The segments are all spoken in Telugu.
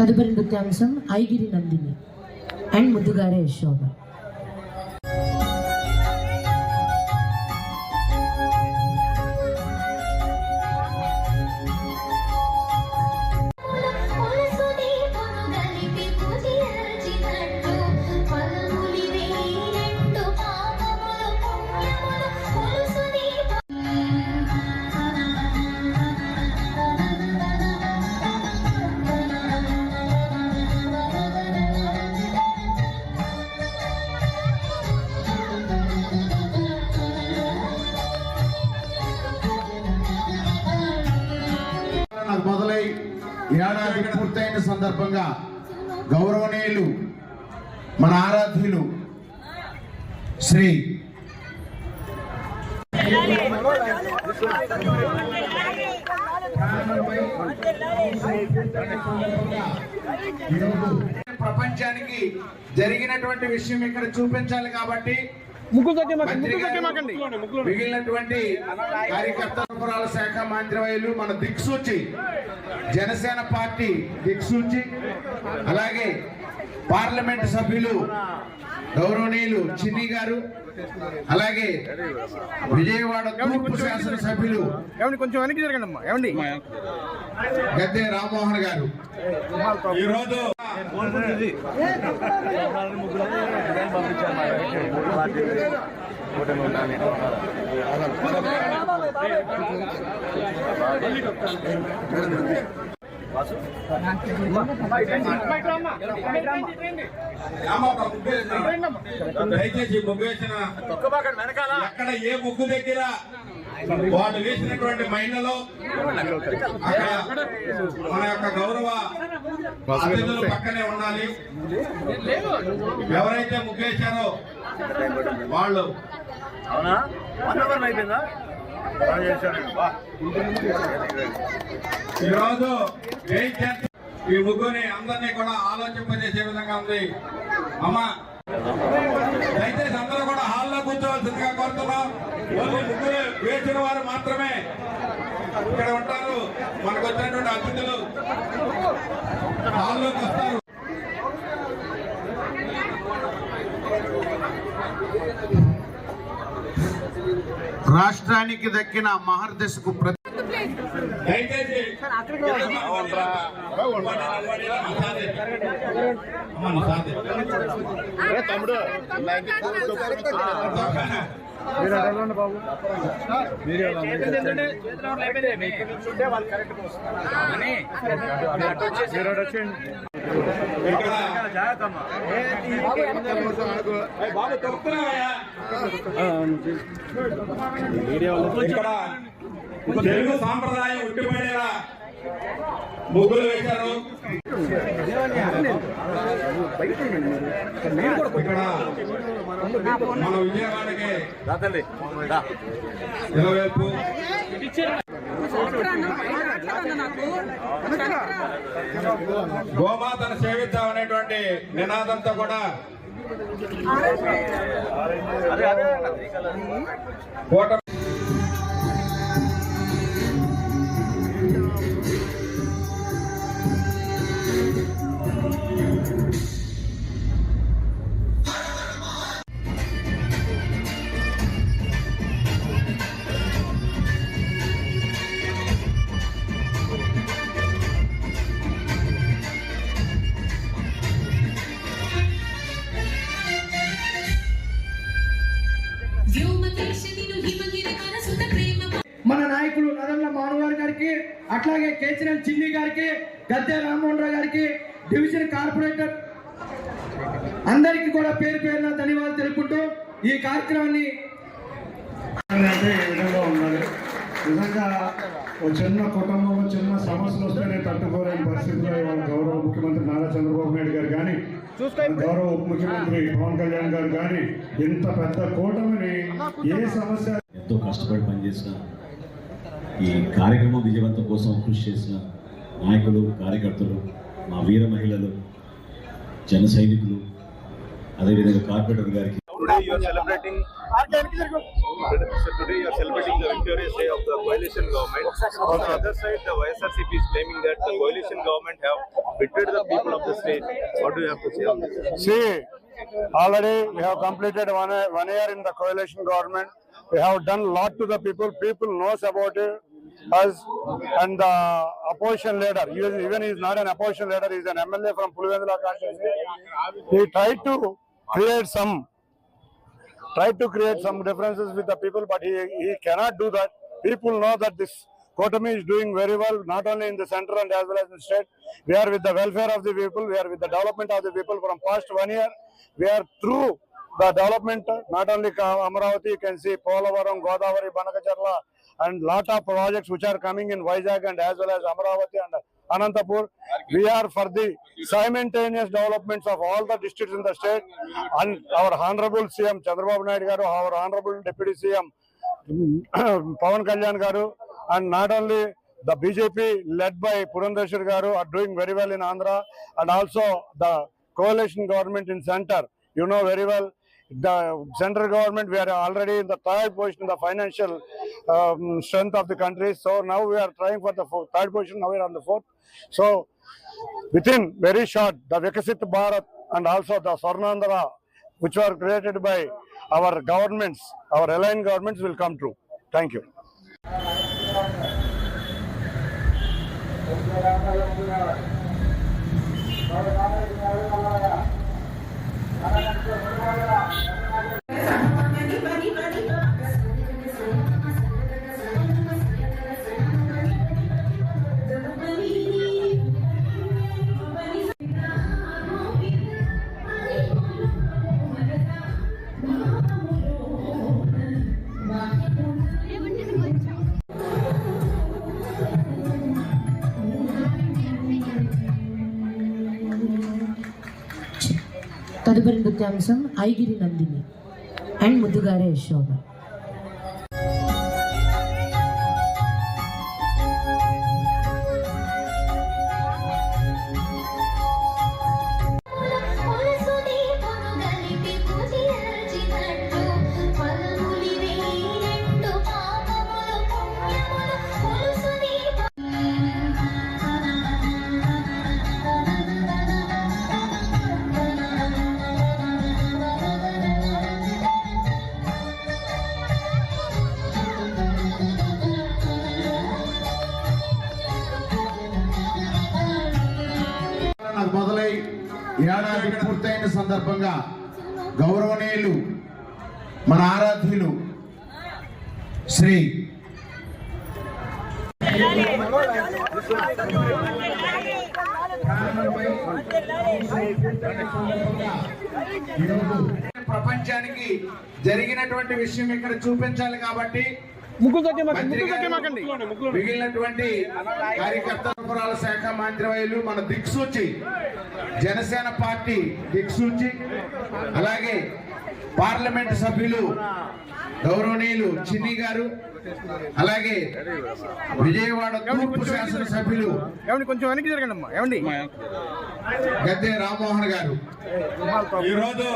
తదుపరి నృత్యాంశం ఐగిరి నందిని అండ్ ముద్దుగారే యశోద. ఏడాది పూర్తయిన సందర్భంగా గౌరవనీయులు మన ఆరాధ్యులు శ్రీ ప్రపంచానికి జరిగినటువంటి విషయం ఇక్కడ చూపించాలి కాబట్టి మిగిలినటువంటి కార్యకర్తల శాఖ మంత్రివర్యులు మన దిక్సూచి జనసేన పార్టీ దిక్సూచి అలాగే పార్లమెంట్ సభ్యులు గౌరవనీయులు చిన్ని గారు అలాగే విజయవాడ తూర్పు శాసన సభ్యులు ఏమండి కొంచెం వెనక్కి జరగండి అమ్మా ఏమండి? గద్దె రామ్మోహన్ గారు. ఈరోజు దయచేసి ముగ్గు వేసిన ఎక్కడ ఏ ముగ్గు దగ్గర వాళ్ళు వేసినటువంటి మహిళలు అక్కడ మన యొక్క గౌరవ అతిథులు పక్కనే ఉండాలి. ఎవరైతే ముగ్గేశారో వాళ్ళు. అవునా? అయిపోయిందా. ఈరోజు ఈ ముగ్గురిని అందరినీ కూడా ఆలోచింపజేసే విధంగా ఉంది. అమ్మా దయచేసి అందరూ కూడా హాల్లో కూర్చోవలసిందిగా కోరుతున్నాం. ఓన్లీ ముగ్గురు వేసిన వారు మాత్రమే ఇక్కడ ఉంటారు. మనకు వచ్చినటువంటి అతిథులు. హాల్లోకి వస్తారు. రాష్ట్రానికి దక్కిన మహర్దశకు ప్రతి తమ్ముడు మీరు బాబు మీరు వచ్చేయండి. తెలుగు సాంప్రదాయం ఉట్టిపడేలా ముగ్గులు వేశారు. ఇక్కడ మన విజయవాడకి గోమాతను సేవిద్దాం అనేటువంటి నినాదంతో కూడా అదే మన నాయకులు నదల్ల మానవారి గారికి అట్లాగే కేసీఆర్ చిన్ని గారికి గద్దె రామ్మోహన్ రావు గారికి డివిజన్ కార్పొరేటర్ అందరికీ కూడా పేరు పేరున ధన్యవాదాలు తెలుపుకుంటూ ఈ కార్యక్రమాన్ని అంటే ఈ విధంగా ఉండాలి? నిజంగా ఒక చిన్న కుటుంబం చిన్న సమస్యలు వస్తేనే తట్టుకోలేని పరిస్థితిలో ఇవాళ గౌరవ ముఖ్యమంత్రి నారా చంద్రబాబు నాయుడు గారు కానీ గౌరవ ఉప ముఖ్యమంత్రి పవన్ కళ్యాణ్ గారు కానీ ఇంత పెద్ద కూటమిని ఏ సమస్య? ఎంతో కష్టపడి పనిచేసిన ఈ కార్యక్రమం విజయవంతం కోసం కృషి చేసిన నాయకులు కార్యకర్తలు మా వీర మహిళలు జన సైనికులు అదేవిధంగా కార్పొరేటర్ గారికి today you are celebrating. So today you are celebrating the victorious day of the coalition government. On the other side, the YSRCP is claiming that the coalition government have betrayed the people of the state. What do you have to say on this? See, already we have completed one, one year in the coalition government. We have done a lot to the people. People knows about it. Us and the opposition leader, he is, even he is not an opposition leader, he is an MLA from Pulivendula constituency. He tried to create some, tried to create some differences with the people, but he, he cannot do that. People know that this Kotami is doing very well, not only in the center and as well as in the state. We are with the welfare of the people, we are with the development of the people from past one year. We are through the development, not only Amaravati, you can see Polavaram, Godavari, Banakacharla, and lot of projects which are coming in Vizag and as well as Amaravati and Anantapur. We are for the simultaneous developments of all the districts in the state. And our honorable CM Chandrababu Naidu garu, our honorable deputy CM Pawan Kalyan garu, and not only the BJP led by Purandeshwar garu are doing very well in Andhra, and also the coalition government in center. You know very well, the central government, we are already in the third position in the financial um, strength of the country. So now we are trying for the fourth, third position, now we are on the fourth. So within very short, the Vikasit Bharat and also the Swarnandhara, which were created by our governments, our aligned governments will come true. Thank you. తదుపరి నృత్యాంశం ఐగిరి నందిని అండ్ ముద్దుగారే యశోద ఏడాది పూర్తయిన సందర్భంగా గౌరవనీయులు మన ఆరాధ్యులు శ్రీ ప్రపంచానికి జరిగినటువంటి విషయం ఇక్కడ చూపించాలి కాబట్టి మిగిలినటువంటి కార్యకర్తల శాఖ మంత్రివర్యులు మన దిక్సూచి జనసేన పార్టీ దిక్సూచి అలాగే పార్లమెంట్ సభ్యులు గౌరవనీయులు చిన్ని గారు అలాగే విజయవాడ తూర్పు శాసనసభ్యులు ఏమండి కొంచెం వెనక్కి జరగండి అమ్మా ఏమండి? గద్దె రామ్మోహన్ గారు. ఈరోజు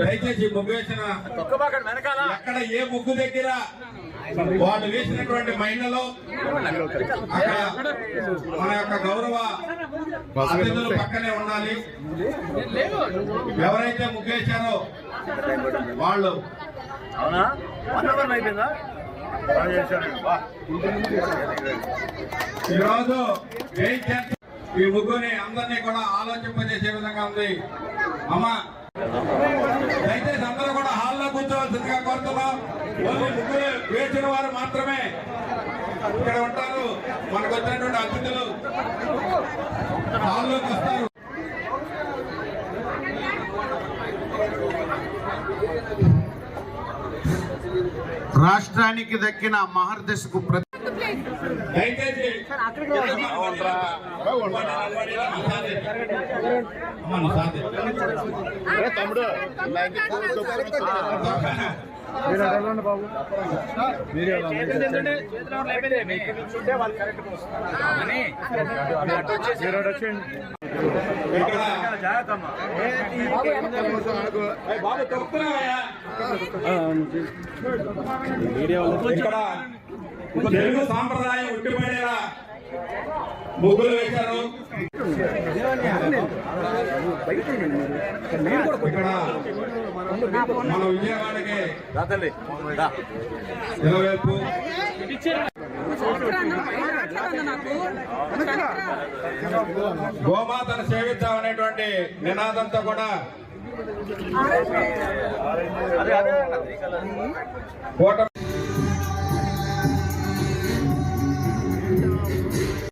దయచేసి ముగ్గు వేసిన అక్కడ ఏ ముగ్గు దగ్గర వాళ్ళు వేసినటువంటి మహిళలు అక్కడ మన యొక్క గౌరవ అతిథులు పక్కనే ఉండాలి. ఎవరైతే ముగ్గేశారో వాళ్ళు. అవునా? వన్ అవర్ అయిపోయిందా ఈరోజు ఈ ముగ్గురిని అందరినీ కూడా ఆలోచింపజేసే విధంగా ఉంది. అమ్మా దయచేసి అందరూ కూడా హాల్లో కూర్చోవలసిందిగా కోరుతున్నాం. ముగ్గురు వేసిన వారు మాత్రమే ఇక్కడ ఉంటారు. మనకు వచ్చినటువంటి అతిథులు. హాల్లోకి వస్తారు. రాష్ట్రానికి దక్కిన మహర్దశకు ప్రతి తమ్ముడు తమ్ముడు ఇక్కడ బాబు? తొక్కుతున్నావయ్యా ఇక్కడ తెలుగు సాంప్రదాయం ఉట్టిపడేలా ముగ్గులు వేశారు. ఇక్కడ మన విజయవాడకి గోమాతను సేవిద్దాం అనేటువంటి నినాదంతో కూడా కూటమి